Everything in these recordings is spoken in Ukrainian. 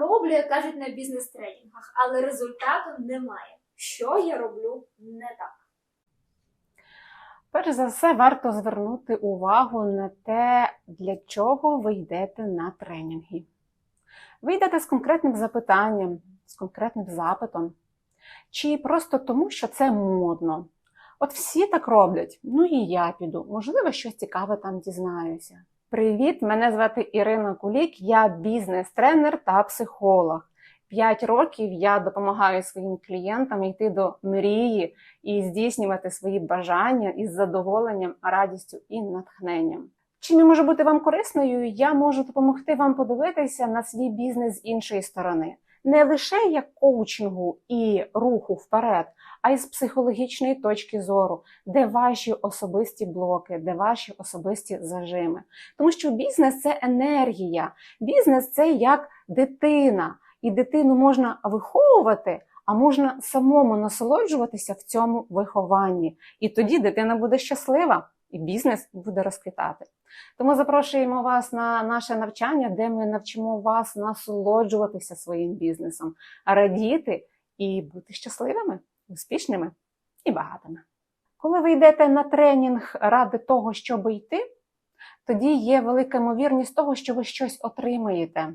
роблю, як кажуть на бізнес-тренінгах, але результату немає. Що я роблю не так? Перш за все, варто звернути увагу на те, для чого ви йдете на тренінги. Ви йдете з конкретним запитанням, з конкретним запитом, чи просто тому, що це модно. От всі так роблять, ну і я піду, можливо, щось цікаве там дізнаюся. Привіт, мене звати Ірина Кулік, я бізнес-тренер та психолог. П'ять років я допомагаю своїм клієнтам йти до мрії і здійснювати свої бажання із задоволенням, радістю і натхненням. Чим я можу бути вам корисною? Я можу допомогти вам подивитися на свій бізнес з іншої сторони, не лише як коучингу і руху вперед, а й з психологічної точки зору, де ваші особисті блоки, де ваші особисті зажими. Тому що бізнес це енергія, бізнес це як дитина, і дитину можна виховувати. А можна самому насолоджуватися в цьому вихованні. І тоді дитина буде щаслива, і бізнес буде розквітати. Тому запрошуємо вас на наше навчання, де ми навчимо вас насолоджуватися своїм бізнесом, радіти і бути щасливими, успішними і багатими. Коли ви йдете на тренінг ради того, щоб йти, тоді є велика ймовірність того, що ви щось отримаєте.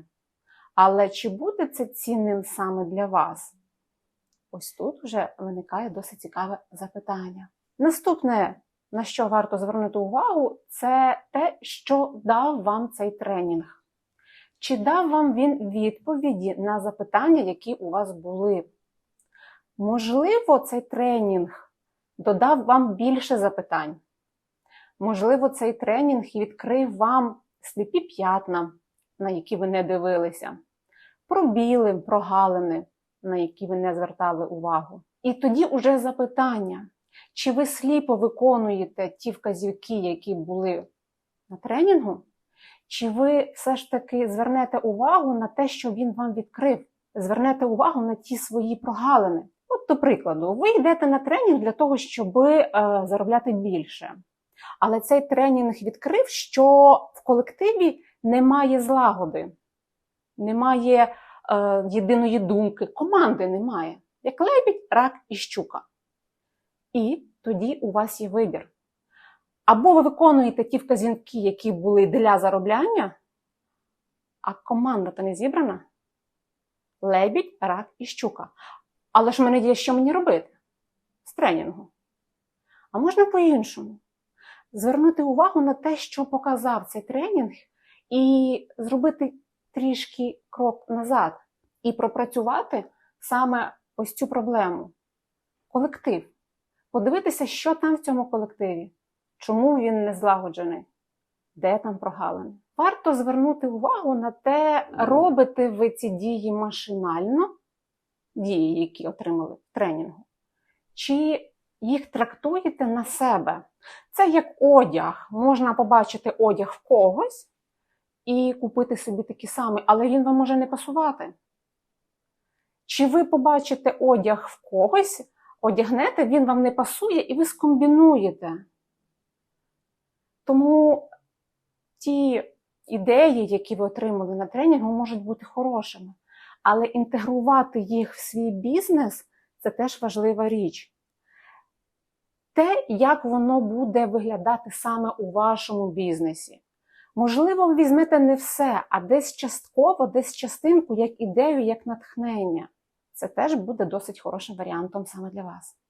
Але чи буде це цінним саме для вас? Ось тут вже виникає досить цікаве запитання. Наступне, на що варто звернути увагу, це те, що дав вам цей тренінг. Чи дав вам він відповіді на запитання, які у вас були? Можливо, цей тренінг додав вам більше запитань. Можливо, цей тренінг відкрив вам сліпі п'ятна, на які ви не дивилися, пробіли, прогалини, на які ви не звертали увагу. І тоді уже запитання, чи ви сліпо виконуєте ті вказівки, які були на тренінгу, чи ви все ж таки звернете увагу на те, що він вам відкрив, звернете увагу на ті свої прогалини. От, до прикладу, ви йдете на тренінг для того, щоб е, заробляти більше. Але цей тренінг відкрив, що в колективі немає злагоди, немає е, єдиної думки, команди немає. Як лебідь, рак і щука. І тоді у вас є вибір. Або ви виконуєте ті вказівки, які були для заробляння, а команда то не зібрана. Лебідь, рак і щука. Але ж в мене є, що мені робити з тренінгу. А можна по-іншому. Звернути увагу на те, що показав цей тренінг, і зробити трішки крок назад, і пропрацювати саме ось цю проблему. Колектив. Подивитися, що там в цьому колективі, чому він не злагоджений, де там прогалини. Варто звернути увагу на те, робите ви ці дії машинально, дії, які отримали в тренінгу, чи їх трактуєте на себе. Це як одяг. Можна побачити одяг в когось і купити собі такий самий, але він вам може не пасувати. Чи ви побачите одяг в когось, одягнете, він вам не пасує, і ви скомбінуєте. Тому ті ідеї, які ви отримали на тренінгу, можуть бути хорошими. Але інтегрувати їх в свій бізнес це теж важлива річ. Те, як воно буде виглядати саме у вашому бізнесі. Можливо, ви візьмете не все, а десь частково, десь частинку, як ідею, як натхнення. Це теж буде досить хорошим варіантом саме для вас.